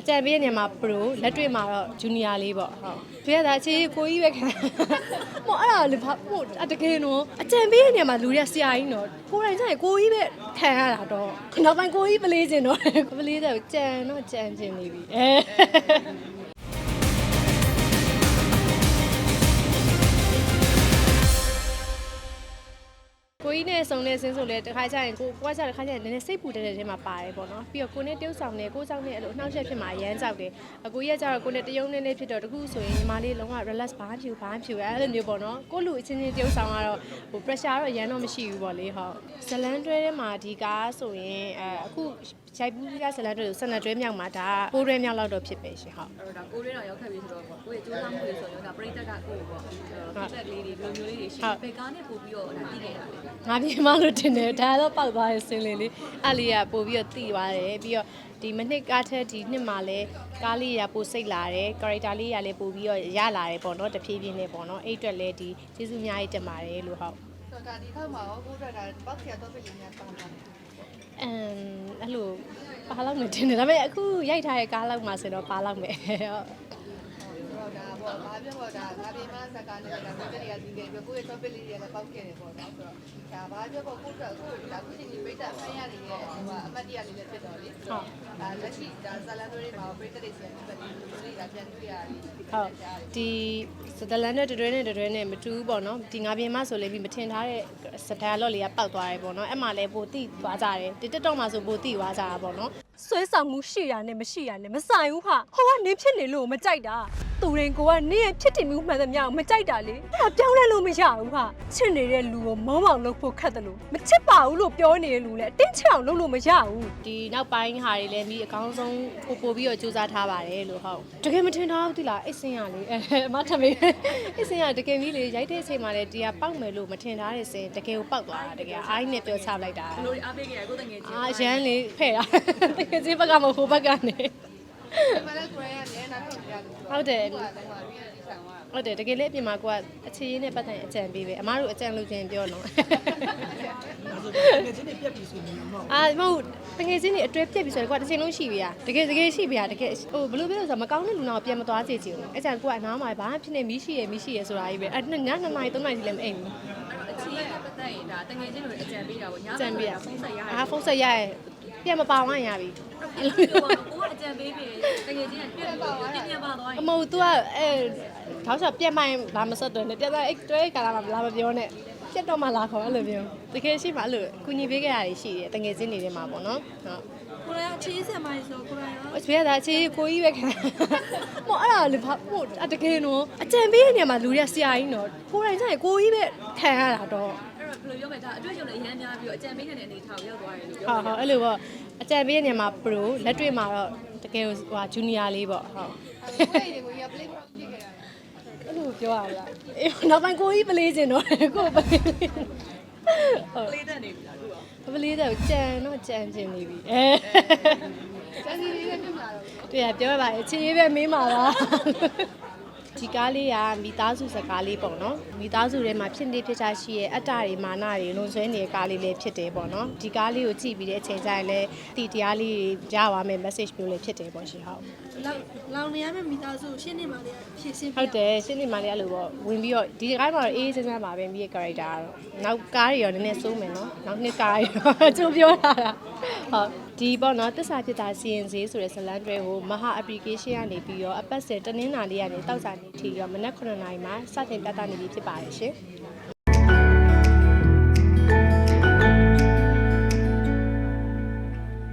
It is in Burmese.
အကြံပေးတဲ့နေရာမှာ pro လက်တွေ့မှာတော့ junior လေးပေါ့ဟုတ်ဖေကသာအခြေကိုကြီးပဲခံဟိုအဲ့ဒါလေဘာဟိုအတကယ်နော်အကြံပေးတဲ့နေရာမှာလူတွေကဆရာကြီးနော်ကိုယ်တိုင်ကျရင်ကိုကြီးပဲခံရတာတော့နောက်ပိုင်းကိုကြီးပလေးခြင်းတော့ပလေးတဲ့ကြံတော့ကြံခြင်းနေပြီအဲ ကိုကြီးနဲ့စုံနေစင်းဆိုလဲတခါကျရင်ကိုကိုကကျတခါကျရင်နည်းနည်းစိတ်ပူတဲ့တဲ့ထဲမှာပါတယ်ပေါ့နော်ပြီးတော့ကိုနဲ့တယောက်ဆောင်နေကိုဆောင်နေအဲ့လိုအနှောက်အယှက်ဖြစ်မှာအရမ်းကြောက်တယ်အကိုကြီးကကျတော့ကိုနဲ့တယုံနေနေဖြစ်တော့တခုဆိုရင်ညီမလေးလုံးဝ relax ဘာမှမဖြစ်ဘူးဘာမှမဖြစ်ဘူးအဲ့လိုမျိုးပေါ့နော်ကိုလူအချင်းချင်းတယောက်ဆောင်ကတော့ဟို pressure တော့အရမ်းတော့မရှိဘူးပေါ့လေဟုတ်ဇလန်တွဲထဲမှာဒီကားဆိုရင်အဲအခု ရိုက်ဘူးကဇလန်တွဲကို12တွဲမြောက်မှာဒါပိုးတွဲမြောက်လောက်တော့ဖြစ်ပဲရှင်ဟုတ်အဲ့တော့ဒါကိုရီးတော့ရောက်ခဲ့ပြီဆိုတော့ပေါ့ကိုယ့်ရဲ့ကြိုးစားမှုတွေဆိုရင်ဒါပရိသတ်ကကိုယ့်ကိုပေါ့ဖီဒဘက်လေးတွေဘယ်လိုမျိုးလေးတွေရှိဘယ်ကားနဲ့ပို့ပြီးတော့ဒါတည်ခဲ့တာလဲငါပြေမလို့တင်တယ်ဒါတော့ပောက်သွားရဲ့စင်းလေးလေးအဲ့လေးကပို့ပြီးတော့တည်သွားတယ်ပြီးတော့ဒီမနှစ်ကားထက်ဒီနှစ်မှာလဲကားလေးရပို့စိတ်လာတယ် character လေးရလဲပို့ပြီးတော့ရလာတယ်ပေါ့နော်တဖြည်းဖြည်းနဲ့ပေါ့နော်အဲ့အတွက်လဲဒီကျေးဇူးအများကြီးတင်ပါတယ်လို့ဟုတ်ဆိုတော့ဒါဒီခေတ်မှာရောကိုယ့်အတွက်ဒါပောက်ဆရာတော့ပြည်များတောင်းတာအမ် အဲ့လိုပါလောက်နေတင်တယ်ဒါပေမဲ့အခုရိုက်ထားတဲ့ကားလောက်မှာဆိုတော့ပါလောက်မယ်ဟုတ်ဆိုတော့ဒါ ပေါ့ဘာပြောပေါ့ဒါငါပြေမစကားနဲ့ဒါပြည်တွေကဒီကေကိုယ့်ရဲ့ topic လေးတွေလည်းပေါက်ခဲ့တယ်ပေါ့နော်ဆိုတော့ဒါဘာပြောပေါ့ကိုယ့်အတွက်ကိုယ့်ဒါခုချိန်ဒီပိတ်တာဖန်ရနေရဲ့ဟိုအမတ်တရားလေးလည်းဖြစ်တော့လေဟုတ်ဒါလက်ရှိဒါဇလန်တို့တွေမှာပိတ်တဲ့တွေဆိုရင်ဒီလိုလေးဒါပြန်တွေ့ရတယ်ဟုတ်ဒီစတလန်နဲ့တတွဲနဲ့တတွဲနဲ့မတူဘူးပေါ့နော်ဒီငါပြင်မဆိုလည်းပြီးမထင်ထားတဲ့စတာလော့လေးကပောက်သွားတယ်ပေါ့နော်အဲ့မှာလည်းပိုတိသွားကြတယ်ဒီတက်တော့မှာဆိုပိုတိသွားကြတာပေါ့နော်ဆွဲဆောင်မှုရှိတာနဲ့မရှိတာနဲ့မဆိုင်ဘူးဟာဟိုကနေဖြစ်နေလို့မကြိုက်တာ သူရင်ကိုကနေရဲ့ဖြစ်တည်မှုမှန်သမျှကိုမကြိုက်တာလေအဲ့ဒါပြောင်းလဲလို့မရဘူးဟာချစ်နေတဲ့လူကိုမောင်းမောင်လုပ်ဖို့ခက်တယ်လို့မချစ်ပါဘူးလို့ပြောနေတဲ့လူလည်းအတင်းချအောင်လုပ်လို့မရဘူးဒီနောက်ပိုင်းဟာတွေလည်းမိအကောင်းဆုံးပို့ပို့ပြီးတော့စူးစမ်းထားပါတယ်လို့ဟုတ်တကယ်မထင်ထားဘူးတိလားအိတ်စင်ရလေအဲအမထမေးအိတ်စင်ရတကယ်ကြီးလေရိုက်တဲ့အချိန်မှာလည်းဒီကပောက်မယ်လို့မထင်ထားတဲ့စင်တကယ်ကိုပောက်သွားတာတကယ်အိုင်းနဲ့ပြောချလိုက်တာဘယ်လိုအားပေးခဲ့ရကိုတငယ်ချင်းအာရန်လေးဖဲ့တာတကယ်ကြီးဘက်ကမဟုတ်ဘက်ကနေ ဒီမှာလည်းကိုရဲကလည်းနားထောင်ကြတယ်ဟုတ်တယ်ဟုတ်တယ်ဟုတ်တယ်တကယ်လည်းအပြင်မှာကိုကအခြေရင်းနဲ့ပတ်သက်အကြံပေးပဲအမတို့အကြံလုပ်ခြင်းပြောတော့အဲ့ဆိုငွေချင်းတွေပြက်ပြီဆိုရင်မဟုတ်အာမဟုတ်ငွေချင်းတွေအတွဲပြက်ပြီဆိုရင်ကိုကတစ်ချိန်လုံးရှိပြီလားတကယ်တကယ်ရှိပြီလားတကယ်ဟိုဘယ်လိုပြောလဲဆိုတော့မကောင်းတဲ့လူနာကိုပြန်မသွားစေချင်ဘူးအဲ့ကြံကိုကအနားမှာဘာဖြစ်နေမီးရှိရမီးရှိရဆိုတာကြီးပဲအဲ့ည2နာရီ3နာရီကြီးလည်းမအိမ်ဘူးအခြေရင်းပတ်သက်ရင်ဒါတငွေချင်းတွေအကြံပေးတာပေါ့ညဖုန်းဆက်ရရဖုန်းဆက်ရရပြန်မပါဝမ်းရပြီအဲ့လိုပြော ကိုကအကြံပေးပြီးတငယ်ချင်းကပြည့်လို့ပြင်းပြပါသွားရင်အမဟုတ် तू ကအဲထောက်ချပြန်မိုင်းလာမဆက်တော့နဲ့ပြန်သွားအဲ့တွဲကာလာမှာလာမပြောနဲ့ပြတ်တော့မှလာခေါ်အဲ့လိုမျိုးတကယ်ရှိမှအဲ့လိုကုညီပေးခဲ့ရတာရှိတယ်တကယ်ချင်းနေတဲ့မှာပေါ့နော်ဟုတ်ကိုရချီးစံမိုင်းဆိုကိုရရောအချွေးတာအခြေကိုကြီးပဲခံဟိုအဲ့ဒါလေဘာဟိုအတကယ်နော်အကြံပေးတဲ့နေရာမှာလူတွေကဆရာကြီးနော်ကိုယ်တိုင်ကျရင်ကိုကြီးပဲခံရတာတော့အဲ့တော့ဘယ်လိုပြောမလဲဒါအတွေ့အကြုံလည်းအများများပြီးတော့အကြံပေးနေတဲ့အနေထားကိုရောက်သွားတယ်လို့ပြောဟုတ်ဟုတ်အဲ့လိုပေါ့အကြံပေးတဲ့နေရာမှာ pro လက်တွေ့မှာတော့ တကယ်ဟို junior လေးပေါ့ဟုတ်အဲ့ဒီကိုရ play ဖြစ်ခဲ့တာအဲ့လိုပြောရမလားအေးနောက်ပိုင်းကိုကြီးပလေးခြင်းတော့ကိုပလေးဟုတ်လေးတက်နေပြီလားသူရောပလေးတော့ကြံတော့ကြံခြင်းနေပြီအဲစမ်းစီလေးနဲ့ဖြစ်လာတော့တွေ့ရပြောရပါအချင်းရေးပဲမေးမှာပါ ဒီကားလေးကမိသားစုစကားလေးပေါ့နော်မိသားစုထဲမှာဖြစ်နေဖြစ်ချရှိရဲ့အတ္တတွေမာနတွေလုံဆွဲနေတဲ့ကားလေးလေးဖြစ်တယ်ပေါ့နော်ဒီကားလေးကိုကြည့်ပြီးတဲ့အချိန်ကျရင်လည်းဒီတရားလေးတွေကြားသွားမယ် message မျိုးလေးဖြစ်တယ်ပေါ့ရှင်ဟုတ်လောင်လောင်နေရမယ့်မိသားစုရှင်းနေပါလေဖြည့်စင်းဟုတ်တယ်ရှင်းနေမှလည်းအဲ့လိုပေါ့ဝင်ပြီးတော့ဒီကားမှာတော့အေးအေးဆန်းဆန်းပါပဲမိရဲ့ character ကတော့နောက်ကားတွေရောနည်းနည်းစိုးမယ်နော်နောက်နှစ်ကားတွေရောကျိုးပြောတာတာဟုတ်ဒီပေါ့နော်တစ္ဆာဖြစ်တာစီရင်စေးဆိုတဲ့ဇလန်တွဲကိုမဟာ application ကနေပြီးတော့အပတ်စဉ်တနင်္လာနေ့ကနေတောက်စာနေ့ထိရောမနက်9:00နာရီမှာစတင်ပြသနေပြီဖြစ်ပါတယ်ရှင်